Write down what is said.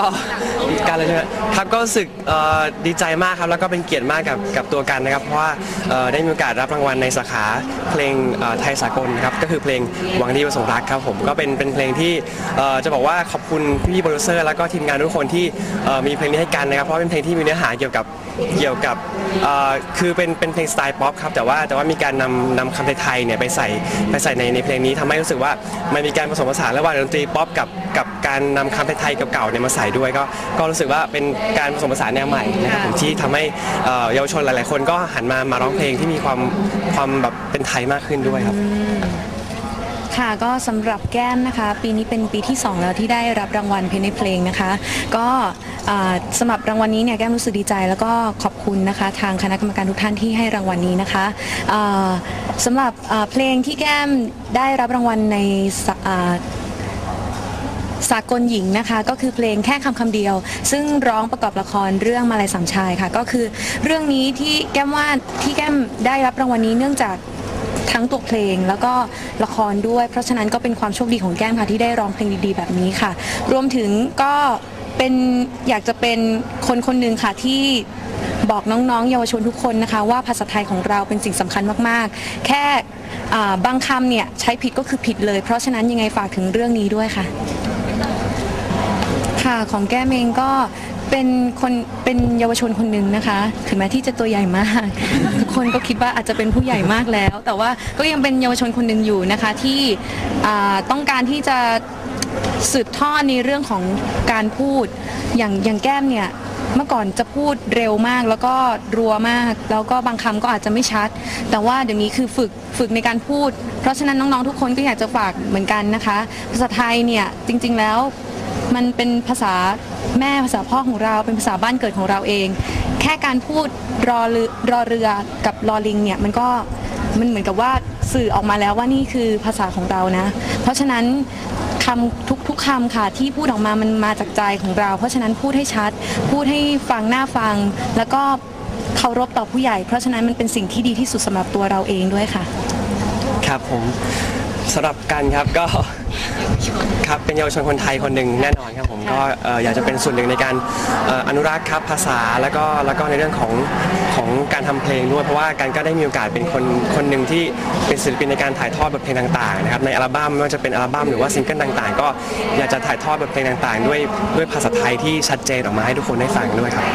好 เลยใช่ไหมครับก็รู้สึกเอ่อดีใจมากครับแล้วก็เป็นเกียรติมากกับกับตัวกันนะครับ เพราะว่าเอ่อได้มีโอกาสรับรางวัลในสาขาเพลงเอ่อไทยสากลนะครับก็คือเพลงหวังดีประสงค์รักครับผมก็เป็นเป็นเพลงที่เอ่อจะบอกว่าขอบคุณพี่โปรดิวเซอร์แล้วก็ทีมงานทุกคนที่เอ่อมีเพลงนี้ให้กันนะครับ เพราะเป็นเพลงที่มีเนื้อหาเกี่ยวกับเกี่ยวกับเอ่อคือเป็นเป็นเพลงสไตล์ป๊อปครับแต่ว่าแต่ว่ามีการนำนำคำไทยๆเนี่ยไปใส่ไปใส่ในในเพลงนี้ทำให้รู้สึกว่ามันมีการผสมผสานระหว่างดนตรีป๊อปกับกับการนำคำไทยๆเก่าๆเนี่ยมาใส่ด้วยก็ก็รู้สึกว่าเป็นการผสมผสานแนวใหม่นะครับผมที่ทำให้เอ่อเยาวชนหลาย ๆ คนก็หันมามาร้องเพลงที่มีความความแบบเป็นไทยมากขึ้นด้วยครับ ค่ะก็สำหรับแก้มนะคะ ปีนี้เป็นปีที่ 2 แล้วที่ได้รับรางวัลเพลงในเพลงนะคะ ก็อ่าสำหรับรางวัลนี้เนี่ยแก้มรู้สึกดีใจ แล้วก็ขอบคุณนะคะ ทางคณะกรรมการทุกท่านที่ให้รางวัลนี้นะคะอ่าสำหรับอ่าเพลงที่แก้มได้รับรางวัลในสะอ่า สากลหญิงนะคะ ก็คือเพลงแค่คำคำเดียว ซึ่งร้องประกอบละครเรื่องมาลัยสามชายค่ะ ก็คือเรื่องนี้ที่แก้มว่าที่แก้มได้รับรางวัลนี้เนื่องจากทั้งตัวเพลงแล้วก็ละครด้วย เพราะฉะนั้นก็เป็นความโชคดีของแก้มค่ะที่ได้ร้องเพลงดีๆ แบบนี้ค่ะ รวมถึงก็เป็นอยากจะเป็นคนคนหนึ่งค่ะที่บอกน้องๆ เยาวชนทุกคนนะคะว่าภาษาไทยของเราเป็นสิ่งสำคัญมากๆ แค่บางคำเนี่ยใช้ผิดก็คือผิดเลย เพราะฉะนั้นยังไงฝากถึงเรื่องนี้ด้วยค่ะ ค่ะ ของแก้มเองก็เป็นคนเป็นเยาวชนคนหนึ่งนะคะ ถึงแม้ที่จะตัวใหญ่มาก ทุกคนก็คิดว่าอาจจะเป็นผู้ใหญ่มากแล้ว แต่ว่าก็ยังเป็นเยาวชนคนหนึ่งอยู่นะคะที่อ่าต้องการที่จะสืบทอดในเรื่องของการพูดอย่างอย่างแก้มเนี่ยเมื่อก่อนจะพูดเร็วมากแล้วก็รัวมาก แล้วก็บางคำก็อาจจะไม่ชัด แต่ว่าเดี๋ยวนี้คือฝึกฝึกในการพูด เพราะฉะนั้นน้องๆทุกคนก็อยากจะฝากเหมือนกันนะคะ ภาษาไทยเนี่ยจริง ๆ แล้ว มันเป็นภาษาแม่ภาษาพ่อของเรา เป็นภาษาบ้านเกิดของเราเอง แค่การพูดรอเรือรอเรือกับรอลิงเนี่ยมันก็มันเหมือนกับว่าสื่อออกมาแล้วว่านี่คือภาษาของเรานะ เพราะฉะนั้นคำทุกทุกคำค่ะที่พูดออกมามันมาจากใจของเรา เพราะฉะนั้นพูดให้ชัด พูดให้ฟังหน้าฟัง แล้วก็เคารพต่อผู้ใหญ่ เพราะฉะนั้นมันเป็นสิ่งที่ดีที่สุดสำหรับตัวเราเองด้วยค่ะ ครับผม สำหรับกันครับก็ครับเป็นเยาวชนคนไทยคนหนึ่งแน่นอนครับผมก็เอ่ออยากจะเป็นส่วนหนึ่งในการเอ่ออนุรักษ์ครับภาษาแล้วก็แล้วก็ในเรื่องของของการทำเพลงด้วยเพราะว่ากันก็ได้มีโอกาสเป็นคนคนหนึ่งที่เป็นศิลปินในการถ่ายทอดบทเพลงต่างๆนะครับในอัลบั้มไม่ว่าจะเป็นอัลบั้มหรือว่าซิงเกิลต่างๆ ก็อยากจะถ่ายทอดบทเพลงต่างๆ ด้วยด้วยภาษาไทยที่ชัดเจนออกมาให้ทุกคนได้ฟังด้วยครับ